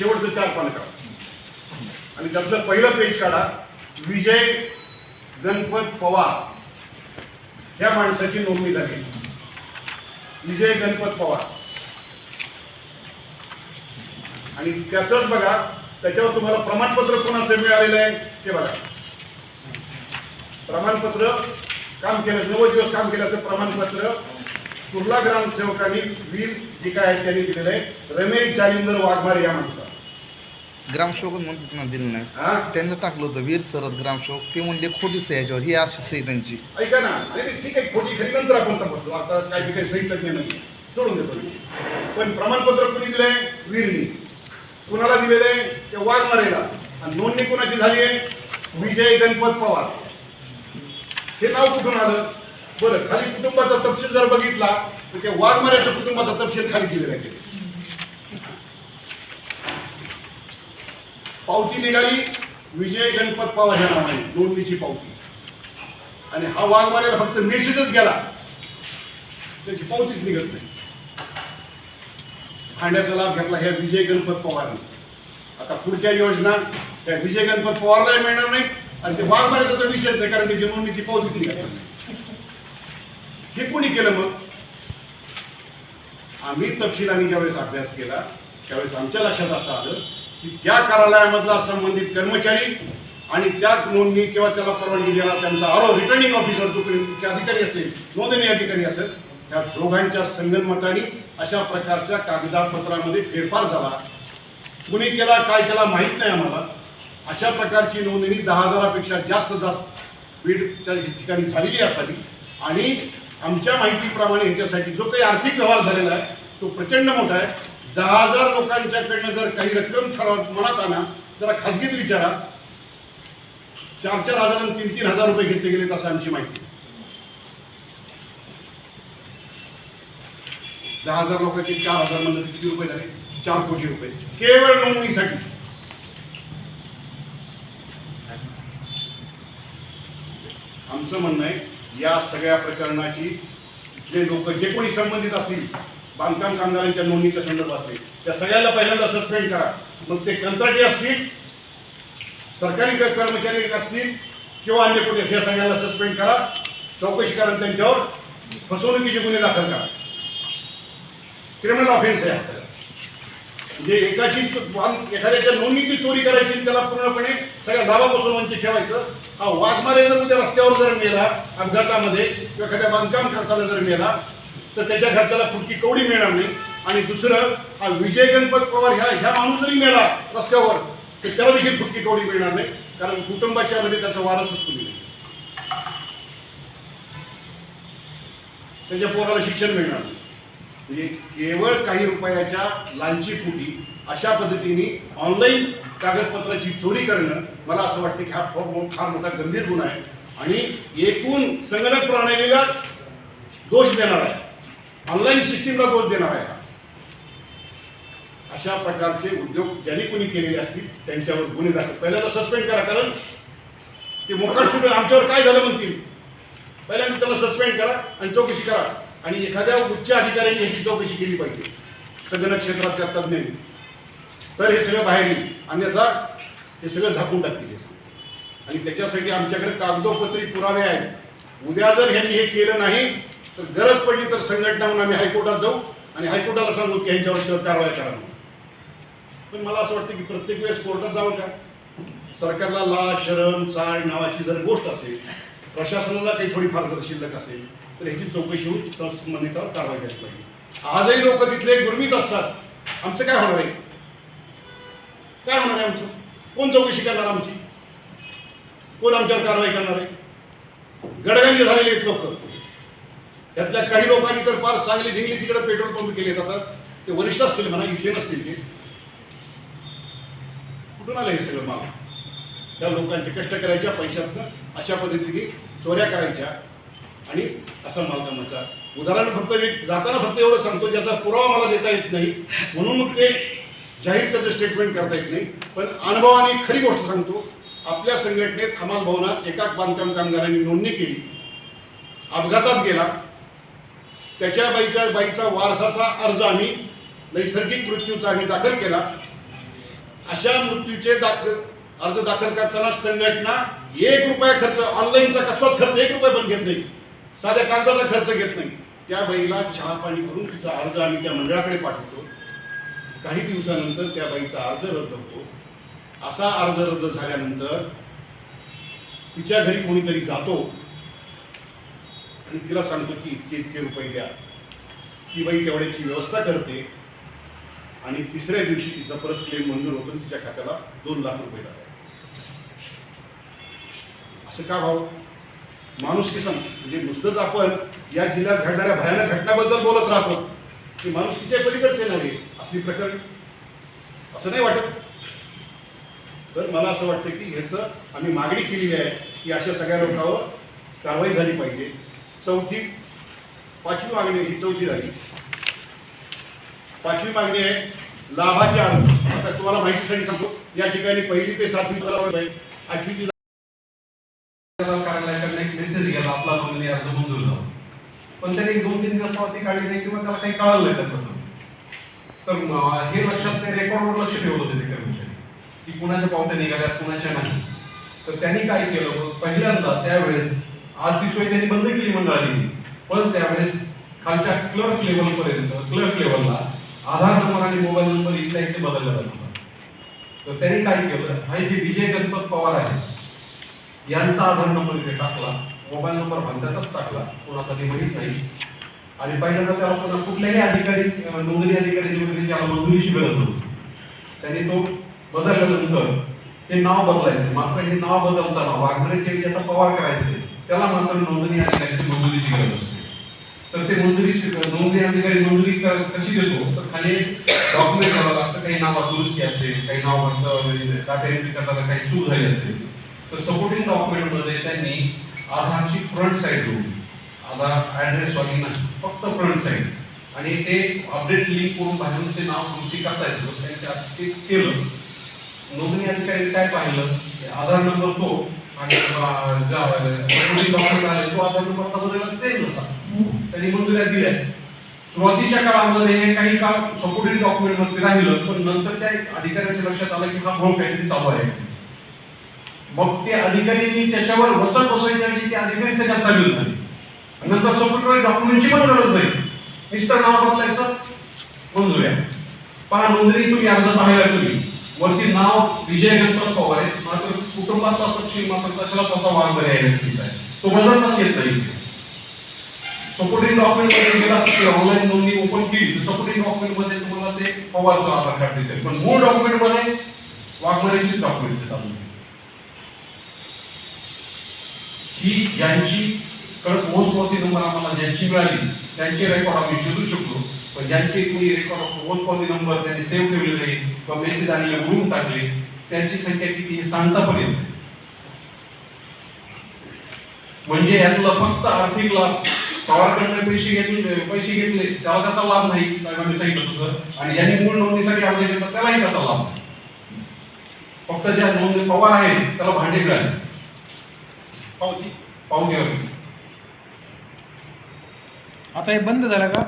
शेवटचं चार पानं काढा आणि त्यातलं पहिलं पेज काढा विजय गणपत पवार. ह्या माणसाची नोंदणी झाली. विजय गणपत पवार. आणि त्याचंच बघा त्याच्यावर तुम्हाला प्रमाणपत्र कोणाचं मिळालेलं आहे ते बघा. प्रमाणपत्र काम केलं नव्वद दिवस काम केल्याचं प्रमाणपत्र कुर्ला ग्रामसेवकांनी वीर जी काय आहे त्यांनी दिलेलं आहे. रमेश जालिंदर वाघमारे या माणसं ग्रामसेवक म्हणून त्यांना दिलं नाही. हा? त्यांनी टाकलं होतं वीर सरद ग्रामसेवक ते म्हणले खोटी सही याच्यावर. ही अशी सही त्यांची. ऐका ना. नाही, ठीक आहे खोटी खरी. नंतर आपण तपासू. आता काय काही सही तज्ञ नाही. सोडून देतो मी. पण प्रमाणपत्र कुणी दिलंय? वीरनी. कुणाला दिलेलं आहे ते वाघमारेला. आणि नोंदणी कुणाची झाली आहे? विजय गणपत पवार. हे नाव कुठून आलं? बरं खाली कुटुंबाचा तपशील जर बघितला तर त्या वाघमाऱ्याच्या कुटुंबाचा तपशील खाली दिलेला आहे. पावती निघाली. विजय गणपत पवार या नावाने नोंदणीची पावती. आणि हा वाघमाऱ्याला फक्त मेसेजच गेला. त्याची पावतीच निघत नाही. भांड्याचा लाभ घेतला ह्या विजय गणपत पवारने. आता पुढच्या योजना त्या विजय गणपत पवारलाही मिळणार नाही. आणि ते वाघमाऱ्याचा तर विषयच नाही कारण त्याची नोंदणीची पावतीच निघत नाही. हे कोणी केलं मग? आम्ही तपशिलाने ज्यावेळेस अभ्यास केला त्यावेळेस आमच्या लक्षात असं आलं की त्या कार्यालयामधला संबंधित कर्मचारी आणि त्या नोंदणी किंवा त्याला परवानगी देणार त्यांचा आरो रिटर्निंग ऑफिसर जो मुख्य अधिकारी असेल नोंदणी अधिकारी असेल त्या दोघांच्या संगनमताने अशा प्रकारच्या कागदापत्रामध्ये फेरफार झाला. कुणी केला काय केला माहीत नाही आम्हाला. अशा प्रकारची नोंदणी दहा हजारापेक्षा जास्त जास्त बीडच्या ठिकाणी झालेली असावी. आणि आमच्या माहितीप्रमाणे ह्याच्यासाठी जो काही आर्थिक व्यवहार झालेला आहे तो प्रचंड मोठा आहे. दहा हजार लोकांच्याकडनं जर काही रक्कम ठरव मनात आणा जरा खाजगीत विचारा. चार चार हजार आणि तीन तीन हजार रुपये घेतले गेलेत असं आमची माहिती. दहा हजार लोकांचे चार हजारमध्ये किती रुपये झाले? चार कोटी रुपये. केवळ नोंदणीसाठी. आमचं म्हणणं आहे या सगळ्या प्रकरणाची जे लोक जे कोणी संबंधित असतील बांधकाम कामगारांच्या नोंदणीच्या संदर्भातले. त्या सगळ्याला पहिल्यांदा सस्पेंड करा. मग ते कंत्राटी असतील सरकारी कर्मचारी असतील किंवा अन्य कुठे या सगळ्यांना सस्पेंड करा. चौकशी करा त्यांच्यावर. फसवणुकीचे गुन्हे दाखल करा. क्रिमिनल ऑफेन्स आहे हा म्हणजे एकाची एखाद्याच्या नोंदणीची चोरी करायची त्याला पूर्णपणे सगळ्या दाबापासून वंचित ठेवायचं. हा वाघमारे जर त्या रस्त्यावर जर मेला अपघातामध्ये किंवा एखाद्या बांधकाम करताना जर मेला तर त्याच्या घरच्याला फुटकी कवडी मिळणार नाही. आणि दुसरं हा विजय गणपत पवार ह्या ह्या माणूस जरी मिळाला रस्त्यावर. तर त्याला देखील फुटकी कवडी मिळणार नाही. कारण कुटुंबाच्या मध्ये त्याचा वारसच कुणी नाही त्याच्या पोराला शिक्षण मिळणार नाही. म्हणजे केवळ काही रुपयाच्या लांची फुटी अशा पद्धतीने ऑनलाईन कागदपत्राची चोरी करणं मला असं वाटतं की हा फार फार मोठा गंभीर गुन्हा आहे. आणि एकूण संगणक प्रणालीला दोष देणार आहे. ऑनलाईन सिस्टीमला दोष देणार आहे. अशा प्रकारचे उद्योग ज्यांनी कोणी केलेले असतील त्यांच्यावर गुन्हे दाखल. पहिल्यांदा सस्पेंड करा कारण ते मोकाट सुटेल. आमच्यावर काय झालं म्हणतील? पहिल्यांदा त्याला सस्पेंड करा आणि चौकशी करा. आणि एखाद्या उच्च अधिकाऱ्यांनी याची चौकशी केली पाहिजे. संगणक क्षेत्राच्या तज्ज्ञांनी. तर हे सगळं बाहेर येईल. अन्यथा हे सगळं झाकून टाकतील हे सगळं. आणि त्याच्यासाठी आमच्याकडे कागदोपत्री पुरावे आहेत. उद्या जर ह्यांनी हे केलं नाही तर गरज पडली तर संघटना म्हणून आम्ही हायकोर्टात जाऊ आणि हायकोर्टाला सांगू की ह्यांच्यावर कारवाई करा म्हणून. पण मला असं वाटतं की प्रत्येक वेळेस कोर्टात जावं का? सरकारला ला शरम चाळ नावाची जर गोष्ट असेल प्रशासनाला काही थोडीफार जर शिल्लक असेल तर ह्याची चौकशी होऊन संबंधितावर कारवाई झाली पाहिजे. आजही लोक तिथले गुरमीत असतात. आमचं काय होणार आहे? काय होणार आहे आमचं? कोण चौकशी करणार आमची? कोण आमच्यावर कारवाई करणार आहे? गडगंज झालेले आहेत लोक. त्यातल्या काही लोकांनी तर फार सांगली भिंगली तिकडे पेट्रोल पंप केले जातात. ते वरिष्ठ असतील म्हणा इथले नसतील ते. कुठून आलं हे सगळं माल? त्या लोकांचे कष्ट करायच्या पैशातनं अशा पद्धतीने चोऱ्या करायच्या आणि असा माल कामाचा उदाहरण फक्त एक जाताना फक्त एवढं सांगतो ज्याचा पुरावा मला देता येत नाही. म्हणून मग ते जाहीर त्याचं स्टेटमेंट करता येत नाही. पण अनुभवाने खरी गोष्ट सांगतो आपल्या संघटनेत हमाल भवनात एका बांधकाम कामगारांनी नोंदणी केली. अपघातात गेला. त्याच्या बाईका बाईचा वारसाचा अर्ज आम्ही नैसर्गिक मृत्यूचा आम्ही दाखल केला. अशा मृत्यूचे दाखल अर्ज दाखल करताना संघटना एक रुपया खर्च ऑनलाईनचा कसलाच खर्च एक रुपया पण घेत नाही. साध्या कागदाचा खर्च घेत नाही. त्या बाईला चहा पाणी करून तिचा अर्ज आम्ही त्या मंडळाकडे पाठवतो. काही दिवसानंतर त्या बाईचा अर्ज रद्द होतो. असा अर्ज रद्द झाल्यानंतर तिच्या घरी कोणीतरी जातो. आणि तिला सांगतो की इतके इतके रुपये द्या. ती बाई तेवढ्याची व्यवस्था करते. आणि तिसऱ्या दिवशी तिचा परत क्लेम मंजूर होतो तिच्या खात्याला दोन लाख रुपये जातात असं का भाऊ? माणूस की म्हणजे नुसतंच आपण या जिल्ह्यात घडणाऱ्या भयानक घटनाबद्दल बोलत राहतो. की माणूस तिच्या पलीकडचे नव्हे असली प्रकरण. असं नाही वाटत. तर मला असं वाटतं की ह्याचं आम्ही मागणी केली आहे की अशा सगळ्या लोकांवर कारवाई झाली पाहिजे. चौथी पाचवी मागणी ही चौथी झाली. पाचवी मागणी आहे लाभाचे अर्ज आता तुम्हाला माहितीसाठी सांगतो. या ठिकाणी पहिली ते सातवी आठवी कार्यालयाकडे एक मेसेज गेला आपला नोंदणी अर्ज मंजूर झाला पण त्याने एक दोन तीन दिवसावरती काढली नाही किंवा त्याला काही कळालं नाही त्यापासून तर हे लक्षात ते रेकॉर्डवर लक्ष ठेवत होते ते कर्मचारी. की कुणाच्या पावत्या निघाल्या कुणाच्या नाही. तर त्यांनी काय केलं? पहिल्यांदा त्यावेळेस आज ती सोय त्यांनी बंद केली मंडळाने पण त्यावेळेस खालच्या क्लर्क लेवल पर्यंत क्लर्क लेवलला आधार नंबर आणि मोबाईल नंबर इथल्या इथे बदलला जातो होता तर त्यांनी काय केलं? हा जे विजय गणपत पवार आहे यांचा आधार नंबर इथे टाकला मोबाईल नंबर भलत्याचाच टाकला कोणाचा ते माहीत नाही. आणि पहिल्यांदा त्याला कोणा कुठल्याही अधिकारी नोंदणी अधिकारी वगैरे त्याला मंजुरीची गरज नव्हती त्यांनी तो बदलल्यानंतर हे नाव बदलायचं. मात्र हे नाव बदलताना वाघरे जे आता पवार करायचे. त्याला मात्र नोंदणी अधिकाऱ्याची मंजुरीची गरज असते. तर ते मंजुरी नोंदणी अधिकारी मंजुरी कशी देतो? तर खाली डॉक्युमेंट करावं लागतं. काही नावात दुरुस्ती असेल काही नाव डाटा एंट्री करताना काही चूक झाली असेल तर सपोर्टिंग डॉक्युमेंटमध्ये त्यांनी आधारची फ्रंट साईड जोडली. आधार ऍड्रेस वाली नाही फक्त फ्रंट साईड आणि ते अपडेट लिंक करून बाहेरून ते नाव कृती करता येतं. त्यांच्या ते केलं. नोंदणी अधिकारी काय पाहिलं? आधार नंबर तो आणि तो आधार नंबर आता बदलला सेम होता. त्यांनी मंजुऱ्या दिल्या. सुरुवातीच्या काळामध्ये हे काही काळ सपोर्टिंग डॉक्युमेंटमध्ये राहिलं पण नंतर त्या अधिकाऱ्यांच्या लक्षात आलं की हा भाऊ काहीतरी चालू आहे. मग ते अधिकाऱ्यांनी त्याच्यावर वचन बसवायच्या आधी ते अधिकारी त्याच्यात सामील झाले नंतर सपोर्टिंग डॉक्युमेंटची पण गरज नाही. नुसतं नाव बदलायचं? मंजुऱ्या. पहा नोंदणी तुम्ही अर्ज पाहिला तुम्ही वरती नाव विजय गणपत पवार आहे मात्र कुटुंबाचा तपशील मात्र कशाला स्वतः वाद आहे आहे. तो बदलताच येत नाही सपोर्टिंग डॉक्युमेंटमध्ये गेला ऑनलाईन नोंदणी ओपन केली तर सपोर्टिंग डॉक्युमेंटमध्ये तुम्हाला ते पवारचं आधार कार्ड दिसेल. पण मूळ डॉक्युमेंटमध्ये वाघमारेचीच डॉक्युमेंट चालू ही ज्यांची कडक पोहोचपावती नंबर आम्हाला ज्यांची मिळाली त्यांचे रेकॉर्ड आम्ही शोधू शकतो. पण ज्यांचे कोणी रेकॉर्ड पोहोचपावती नंबर त्यांनी सेव्ह ठेवले नाही किंवा मेसेज आणले उडून टाकले त्यांची संख्या किती हे सांगता पण येत. म्हणजे यातलं फक्त आर्थिक लाभ. पवारकडनं पैसे घेतले पैसे घेतले त्याला त्याचा लाभ नाही? साहेबांनी सांगितलं तसं. आणि ज्यांनी मूळ नोंदणीसाठी अर्ज घेतला त्यालाही त्याचा लाभ नाही. फक्त ज्या नोंदणी पवार आहेत त्याला भांडे मिळाले. पावती. पाहुण्यावरती आता हे बंद झालं का?